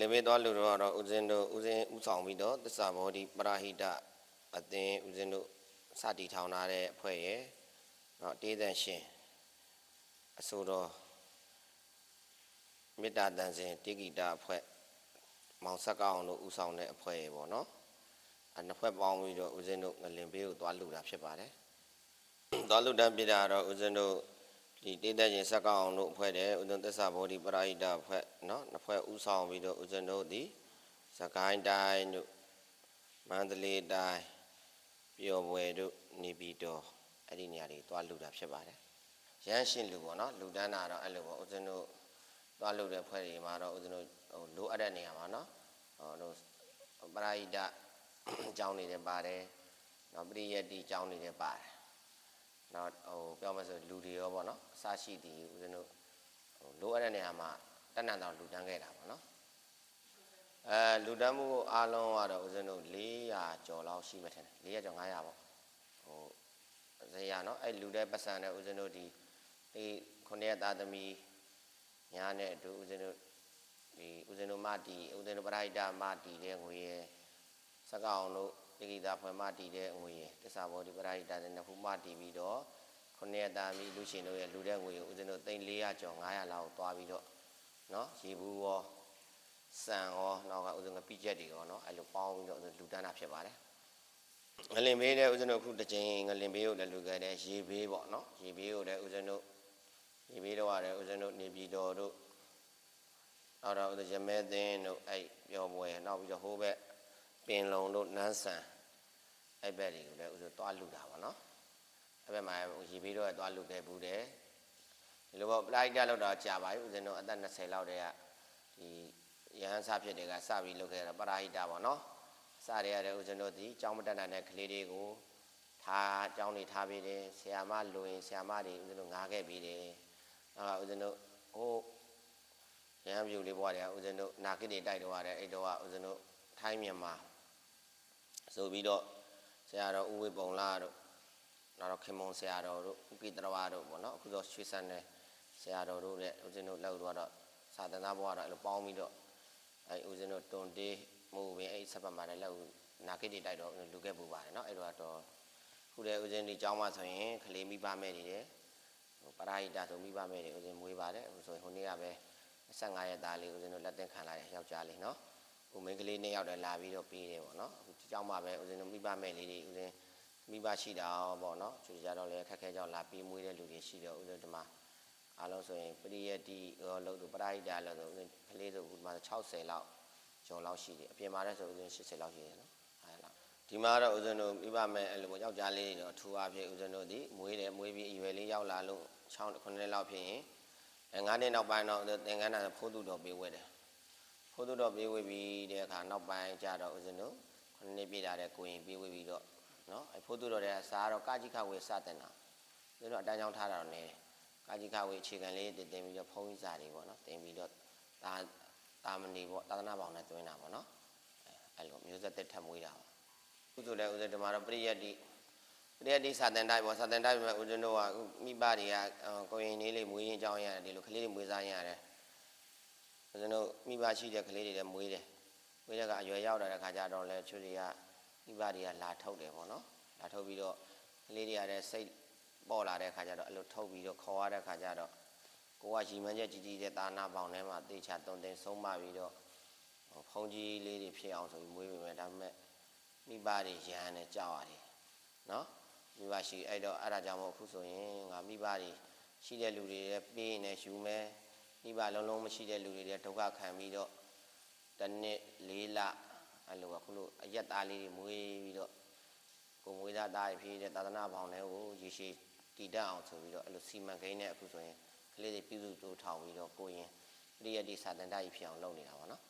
လေးပေးသွားလို့တော့ဦးဇင်းတို့ဦးဇင်းဥဆောင်ပြီးတော့သစ္စာဘောဓိပရာဟိတအသင်းဦးဇင်းတို့စတီထောင်ထားတဲ့အဖွဲ့ရယ်နော်တေးသန့်ရှင်အဆိုတော်မေတ္တာတန်စင်တိဂိတာအဖွဲ့မောင်ဆက်ကောင်တို့ဥဆောင်တဲ့အဖွဲ့ရယ်ပေါ့နော်အနှစ်ဖွဲ့ပေါင်းပြီးတော့ဦးဇင်းတို့ငလင်ပေးကိုသွားလူတာဖြစ်ပါတယ်သွားလူတန်းပြတာတော့ဦးဇင်းတို့ ဒီတေးသန့်ရှင်ဆက်ကောင်တို့အဖွဲ့တဲ့ဦးဇင်းသစ္စာဘောဓိပရာဟိတအဖွဲ့နော်နှစ်ဖွဲ့ဥဆောင်ပြီးတော့ဦးဇင်းတို့ဒီစကိုင်းတိုင်းတို့မန္တလေးတိုင်းပျော်ပွဲတို့နေပြည်တော်အဲ့ဒီနေရာတွေသွားလူတာဖြစ်ပါတယ်ရမ်းရှင်းလူပေါ့နော်လူတန်းတာတော့အဲ့လိုပေါ့ဦးဇင်းတို့သွားလူတဲ့ဖွဲ့တွေမှာတော့ဦးဇင်းတို့ဟိုလိုအပ်တဲ့နေရာမှာနော်ဟိုတို့ပရာဟိတအကြောင်းနေတယ်ပါတယ်နော်ပရိယတ်တိအကြောင်းနေတယ်ပါတယ် နောက်ဟိုပြောမှဆိုလူတွေရောပေါ့နော်အစရှိသည်ဦးဇင်းတို့ဟိုလိုအပ်တဲ့နေရာမှာတက်နံတော်လူတန်းခဲ့တာပေါ့နော်အဲလူတန်းမှုအားလုံးကတော့ဦးဇင်းတို့400ကျော်လောက်ရှိမှထင်တယ်400ကျော်500ပေါ့ဟိုဇေယျနော်အဲ့လူတဲ့ပတ်စံနဲ့ဦးဇင်းတို့ဒီဒီခုနှစ်ရက်သားသမီးညာနဲ့အတူဦးဇင်းတို့ဒီဦးဇင်းတို့မတီဦးဇင်းတို့ပရိဒမတီတဲ့ငွေရယ်စကအောင်တို့ တိကိတာဖွယ်မတီတဲ့ငွေရယ်တစ္ဆာဘောဒီပရိဒတဲ့နှစ်ခုမတီပြီးတော့ခုနှစ်ရက်သားမီလူရှင်တို့ရဲ့လူတဲ့ငွေကိုဦးဇင်းတို့သိန်း400ကျော်900လောက်သွားပြီးတော့နော်ရေဘူးရောစံရောနောက်ကဦးဇင်းကပြည့်ချက်တွေရောနော်အဲ့လိုပေါင်းပြီးတော့ဦးဇင်းလူတန်းတာဖြစ်ပါတယ်ငလင်ဘေးတဲ့ဦးဇင်းတို့အခုတစ်ချိန်ငလင်ဘေးကိုလည်းလူခဲ့တဲ့ရေဘေးပေါ့နော်ရေဘေးကိုလည်းဦးဇင်းတို့ရေဘေးတော့ရတယ်ဦးဇင်းတို့နေပြည်တော်တို့နောက်တော့ဦးဇင်းရမဲသင်းတို့အဲ့ပြောပွဲနောက်ပြီးတော့ဟိုးဘက်ပင်လုံတို့နန်းဆန် အဲ့ဘက်တွေကိုလည်းဦးဇင်းသွားလူတာပေါ့နော်အဲ့ဘက်မှာရေဘေးတော့သွားလူခဲ့ဘူးတယ်ဒီလိုပေါ့ပလိုက်တာလောက်တော့ကြာပါပြီဦးဇင်းတို့အသက်20လောက်တည်းကဒီရဟန်းစားဖြစ်တွေကစပြီးလုပ်ခဲ့တာပရာဟိတပေါ့နော်စရရတဲ့ဦးဇင်းတို့ဒီကျောင်းမတက်နိုင်တဲ့ကလေးတွေကိုထားကျောင်းနေထားပေးတယ်ဆရာမလိုရင်ဆရာမတွေဦးဇင်းတို့ငားခဲ့ပေးတယ်နောက်ကဦးဇင်းတို့ဟိုရဟန်းပြူလေးဘွားတွေကဦးဇင်းတို့နာကိတွေတိုက်တော့ရတယ်အဲ့တော့ကဦးဇင်းတို့ထိုင်းမြန်မာဆိုပြီးတော့ ဆရာတော်ဦးဝေပုံလာတို့နောက်တော့ခင်မုံဆရာတော်တို့ဥကိတရဝတို့ပေါ့နော်အခုတော့ရွှေစံနယ်ဆရာတော်တို့နဲ့ဦးဇင်းတို့လောက်တော့စာသနာဘဝတော့အဲ့လိုပေါင်းပြီးတော့အဲ့ဦးဇင်းတို့တွန်တေးမို့ပင်အဲ့ဆက်ပတ်မှာလည်းလောက်နာကိတိတိုက်တော့လူခဲ့ပူပါတယ်နော်အဲ့တော့တော့ခုလည်းဦးဇင်းဒီကျောင်းမှာဆိုရင်ကလေးမိဘမဲ့တွေတယ်ဟိုပရာဟိတဆိုမိဘမဲ့တွေဦးဇင်းမွေးပါတယ်ဟိုဆိုရင်ဟိုနေ့ကပဲ25ရက်သားလေးဦးဇင်းတို့လက်သင့်ခံလာတဲ့ယောက်ျားလေးနော် ဟိုမိန်းကလေးနှစ်ယောက်တည်းလာပြီးတော့ပေးတယ်ပေါ့နော်အခုကြောက်မှာပဲဦးဇင်းတို့မိဘမဲ့လေးတွေဦးဇင်းမိဘရှိတာပေါ့နော်သူကြတော့လည်းခက်ခဲကြောင့်လာပေးမွေးတဲ့လူတွေရှိတော့ဦးဇင်းဒီမှာအားလုံးဆိုရင်ပရိယတိရောလို့သူပရိဒါလို့ဆိုဦးဇင်းကလေးဆိုဒီမှာ60လောက်ကျော်လောက်ရှိတယ်အပြင်မှာလည်းဆိုဦးဇင်း80လောက်ရှိတယ်နော်အဲ့လောက်ဒီမှာတော့ဦးဇင်းတို့မိဘမဲ့အဲ့လိုပေါ့ယောက်ျားလေးတွေတော့အထူးအဖြစ်ဦးဇင်းတို့ဒီမွေးတယ်မွေးပြီးအရွယ်လေးရောက်လာလို့6 9လောက်ဖြစ်ရင်9နှစ်နောက်ပိုင်းတော့သင်္ကန်းနာဖိုးသူတော်ပေးဝဲတယ် ဖိုးသူတော်ပေးဝဲပြီးတဲ့အခါနောက်ပိုင်းကျတော့ဦးဇင်းတို့9နှစ်ပြည့်လာတဲ့ကိုရင်ပေးဝဲပြီးတော့နော်အဲဖိုးသူတော်တဲ့စားတော့ကာကြီးခဝေစတင်တာဦးဇင်းတို့အတန်းချောင်းထားတာတော့နေတယ်ကာကြီးခဝေအခြေခံလေးတင်တင်ပြီးတော့ဖုံးကြီးစာတွေပေါ့နော်တင်ပြီးတော့ဒါတာမဏီပေါ့သာသနာပေါင်းနဲ့တွင်းတာပေါ့နော်အဲအဲ့လိုမျိုးဆက်သက်ထပ်မွေးတာပေါ့ကုသိုလ်လည်းဥစ္စာဓမ္မတော့ပရိယတ်တိပရိယတ်တိစာတန်တိုင်းပေါ့စာတန်တိုင်းမှာဦးဇင်းတို့ကအခုမိဘတွေကကိုရင်လေးလေးမွေးရင်ကြောင်းရတယ်ဒီလိုကလေးတွေမွေးစားရင်ရတယ် ဦးဇင်းတို့မိဘရှိတဲ့ကလေးတွေလည်းမွေးတယ်မွေးတဲ့ကအရွယ်ရောက်လာတဲ့ခါကျတော့လည်းချွေတွေကမိဘတွေကလာထုတ်တယ်ပေါ့နော်လာထုတ်ပြီးတော့ကလေးတွေကလည်းစိတ်ပေါ်လာတဲ့ခါကျတော့အဲ့လိုထုတ်ပြီးတော့ခေါ်ရတဲ့ခါကျတော့ကိုကရီမန်းချက်ကြီးကြီးတဲ့တာနာပေါင်ထဲမှာတေချာတုံတင်ဆုံးမပြီးတော့ဟိုဖုံးကြီးလေးတွေဖြစ်အောင်ဆိုပြီးမွေးပေမဲ့ဒါပေမဲ့မိဘတွေရဟန်းနဲ့ကြောက်ရတယ်နော်မိဘရှိအဲ့တော့အဲ့ဒါကြောင့်မို့အခုဆိုရင်ငါမိဘတွေရှိတဲ့လူတွေလည်းပေးရင်လည်းယူမယ် မိဘလုံးလုံးမရှိတဲ့လူတွေလည်းဒုက္ခခံပြီးတော့တစ်နှစ်၄လအဲ့လိုအခုလိုအရက်သားလေးတွေမွေးပြီးတော့ကိုမွေးသားသားဖြစ်တဲ့သာသနာပေါင်းတွေကိုရေရှည်တည်တတ်အောင်ဆိုပြီးတော့အဲ့လိုစီမံကိန်းနဲ့အခုဆိုရင်ကလေးတွေပြုစုတိုးထောင်ပြီးတော့ကိုရင်ပရိယတ်တိစာတန်တကြီးဖြစ်အောင်လုပ်နေတာပါနော်